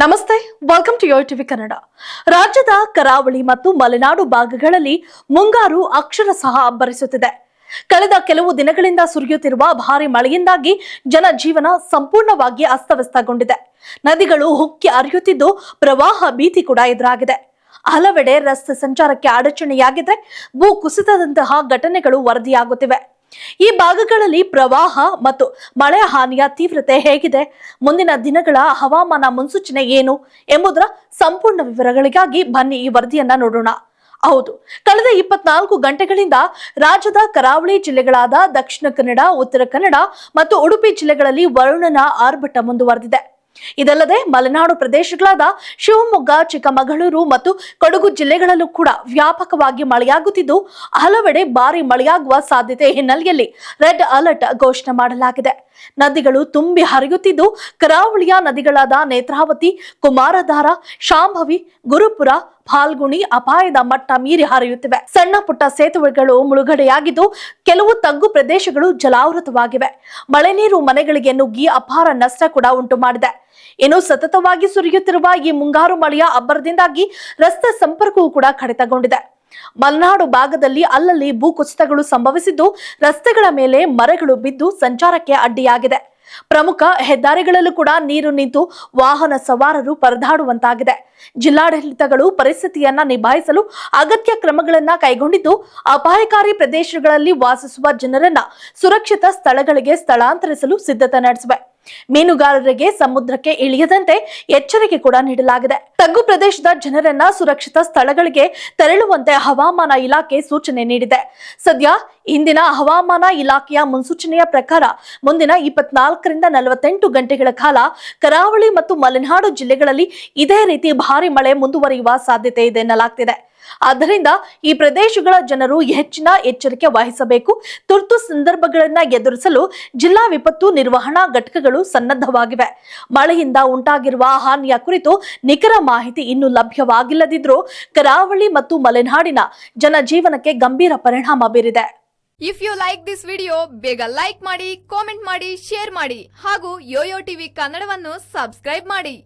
ನಮಸ್ತೆ welcome to your TV Kannada ರಾಜ್ಯದ ಕರಾವಳಿ ಮತ್ತು ಮಲೆನಾಡು ಭಾಗಗಳಲ್ಲಿ ಮುಂಗಾರು ಅಕ್ಷರಶಃ ಅಬ್ಬರಿಸುತ್ತಿದೆ ಕಳೆದ ಕೆಲವು ದಿನಗಳಿಂದ ಸುರಿಯುತ್ತಿರುವ ಭಾರಿ ಮಳೆಯಿಂದಾಗಿ ಜನಜೀವನ ಸಂಪೂರ್ಣವಾಗಿ ಅಸ್ತವ್ಯಸ್ತಗೊಂಡಿದೆ. ನದಿಗಳು ಹುಕ್ಕಿ ಹರಿಯುತ್ತಿದ್ದು ಪ್ರವಾಹ ಭೀತಿ ಕೂಡ ಎದುರಾಗಿದೆ. ಹಲವೆಡೆ ರಸ್ತೆ ಸಂಚಾರಕ್ಕೆ ಅಡಚಣೆಯಾಗಿದ್ರೆ ಭೂ ಕುಸಿತದಂತಹ ಘಟನೆಗಳು ವರದಿಯಾಗುತ್ತಿವೆ. ಈ ಭಾಗಗಳಲ್ಲಿ ಪ್ರವಾಹ ಮತ್ತು ಮಳೆ ಹಾನಿಯ ತೀವ್ರತೆ ಹೇಗಿದೆ. ಮುಂದಿನ ದಿನಗಳ ಹವಾಮಾನ ಮುನ್ಸೂಚನೆ ಏನು ಎಂಬುದರ ಸಂಪೂರ್ಣ ವಿವರಗಳಿಗಾಗಿ ಬನ್ನಿ ಈ ವರದಿಯನ್ನ ನೋಡೋಣ. ಹೌದು, ಕಳೆದ ಇಪ್ಪತ್ನಾಲ್ಕು ಗಂಟೆಗಳಿಂದ ರಾಜ್ಯದ ಕರಾವಳಿ ಜಿಲ್ಲೆಗಳಾದ ದಕ್ಷಿಣ ಕನ್ನಡ, ಉತ್ತರ ಕನ್ನಡ ಮತ್ತು ಉಡುಪಿ ಜಿಲ್ಲೆಗಳಲ್ಲಿ ವರುಣನ ಆರ್ಭಟ ಮುಂದುವರೆದಿದೆ. ಇದಲ್ಲದೆ ಮಲೆನಾಡು ಪ್ರದೇಶಗಳಾದ ಶಿವಮೊಗ್ಗ, ಚಿಕ್ಕಮಗಳೂರು ಮತ್ತು ಕೊಡಗು ಜಿಲ್ಲೆಗಳಲ್ಲೂ ಕೂಡ ವ್ಯಾಪಕವಾಗಿ ಮಳೆಯಾಗುತ್ತಿದ್ದು, ಹಲವೆಡೆ ಭಾರಿ ಮಳೆಯಾಗುವ ಸಾಧ್ಯತೆ ಹಿನ್ನೆಲೆಯಲ್ಲಿ ರೆಡ್ ಅಲರ್ಟ್ ಘೋಷಣೆ ಮಾಡಲಾಗಿದೆ. ನದಿಗಳು ತುಂಬಿ ಹರಿಯುತ್ತಿದ್ದು, ಕರಾವಳಿಯ ನದಿಗಳಾದ ನೇತ್ರಾವತಿ, ಕುಮಾರಧಾರ, ಶಾಂಭವಿ, ಗುರುಪುರ ಫಾಲ್ಗುಣಿ ಅಪಾಯದ ಮಟ್ಟ ಮೀರಿ ಹರಿಯುತ್ತಿವೆ. ಸಣ್ಣ ಪುಟ್ಟ ಸೇತುವೆಗಳು ಮುಳುಗಡೆಯಾಗಿದ್ದು ಕೆಲವು ತಗ್ಗು ಪ್ರದೇಶಗಳು ಜಲಾವೃತವಾಗಿವೆ. ಮಳೆ ನೀರು ಮನೆಗಳಿಗೆ ನುಗ್ಗಿ ಅಪಾರ ನಷ್ಟ ಕೂಡ ಉಂಟು ಮಾಡಿದೆ. ಇನ್ನು ಸತತವಾಗಿ ಸುರಿಯುತ್ತಿರುವ ಈ ಮುಂಗಾರು ಮಳೆಯ ಅಬ್ಬರದಿಂದಾಗಿ ರಸ್ತೆ ಸಂಪರ್ಕವೂ ಕೂಡ ಕಡಿತಗೊಂಡಿದೆ. ಮಲೆನಾಡು ಭಾಗದಲ್ಲಿ ಅಲ್ಲಲ್ಲಿ ಭೂಕುಸಿತಗಳು ಸಂಭವಿಸಿದ್ದು ರಸ್ತೆಗಳ ಮೇಲೆ ಮರಗಳು ಬಿದ್ದು ಸಂಚಾರಕ್ಕೆ ಅಡ್ಡಿಯಾಗಿದೆ. ಪ್ರಮುಖ ಹೆದ್ದಾರಿಗಳಲ್ಲೂ ಕೂಡ ನೀರು ನಿಂತು ವಾಹನ ಸವಾರರು ಪರದಾಡುವಂತಾಗಿದೆ. ಜಿಲ್ಲಾಡಳಿತಗಳು ಪರಿಸ್ಥಿತಿಯನ್ನ ನಿಭಾಯಿಸಲು ಅಗತ್ಯ ಕ್ರಮಗಳನ್ನ ಕೈಗೊಂಡಿದ್ದು ಅಪಾಯಕಾರಿ ಪ್ರದೇಶಗಳಲ್ಲಿ ವಾಸಿಸುವ ಜನರನ್ನ ಸುರಕ್ಷಿತ ಸ್ಥಳಗಳಿಗೆ ಸ್ಥಳಾಂತರಿಸಲು ಸಿದ್ಧತೆ ನಡೆಸಿವೆ. ಮೀನುಗಾರರಿಗೆ ಸಮುದ್ರಕ್ಕೆ ಇಳಿಯದಂತೆ ಎಚ್ಚರಿಕೆ ಕೂಡ ನೀಡಲಾಗಿದೆ. ತಗ್ಗು ಪ್ರದೇಶದ ಜನರನ್ನ ಸುರಕ್ಷಿತ ಸ್ಥಳಗಳಿಗೆ ತೆರಳುವಂತೆ ಹವಾಮಾನ ಇಲಾಖೆ ಸೂಚನೆ ನೀಡಿದೆ. ಸದ್ಯ ಇಂದಿನ ಹವಾಮಾನ ಇಲಾಖೆಯ ಮುನ್ಸೂಚನೆಯ ಪ್ರಕಾರ ಮುಂದಿನ ಇಪ್ಪತ್ನಾಲ್ಕರಿಂದ ನಲವತ್ತೆಂಟು ಗಂಟೆಗಳ ಕಾಲ ಕರಾವಳಿ ಮತ್ತು ಮಲೆನಾಡು ಜಿಲ್ಲೆಗಳಲ್ಲಿ ಇದೇ ರೀತಿ ಭಾರಿ ಮಳೆ ಮುಂದುವರಿಯುವ ಸಾಧ್ಯತೆ ಇದೆ ಎನ್ನಲಾಗ್ತಿದೆ. ಆದ್ದರಿಂದ ಈ ಪ್ರದೇಶಗಳ ಜನರು ಹೆಚ್ಚಿನ ಎಚ್ಚರಿಕೆ ವಹಿಸಬೇಕು. ತುರ್ತು ಸಂದರ್ಭಗಳನ್ನು ಎದುರಿಸಲು ಜಿಲ್ಲಾ ವಿಪತ್ತು ನಿರ್ವಹಣಾ ಘಟಕಗಳು ಸನ್ನದ್ಧವಾಗಿವೆ. ಮಳೆಯಿಂದ ಉಂಟಾಗಿರುವ ಹಾನಿಯ ಕುರಿತು ನಿಖರ ಮಾಹಿತಿ ಇನ್ನೂ ಲಭ್ಯವಾಗಿಲ್ಲದಿದ್ರೂ ಕರಾವಳಿ ಮತ್ತು ಮಲೆನಾಡಿನ ಜನಜೀವನಕ್ಕೆ ಗಂಭೀರ ಪರಿಣಾಮ ಬೀರಿದೆ. If you like this video ಬೇಗ ಲೈಕ್ ಮಾಡಿ ಕಾಮೆಂಟ್ ಮಾಡಿ ಶೇರ್ ಮಾಡಿ ಹಾಗೂ ಯೋಯೋ ಟಿವಿ ಕನ್ನಡವನ್ನು ಸಬ್ಸ್ಕ್ರೈಬ್ ಮಾಡಿ.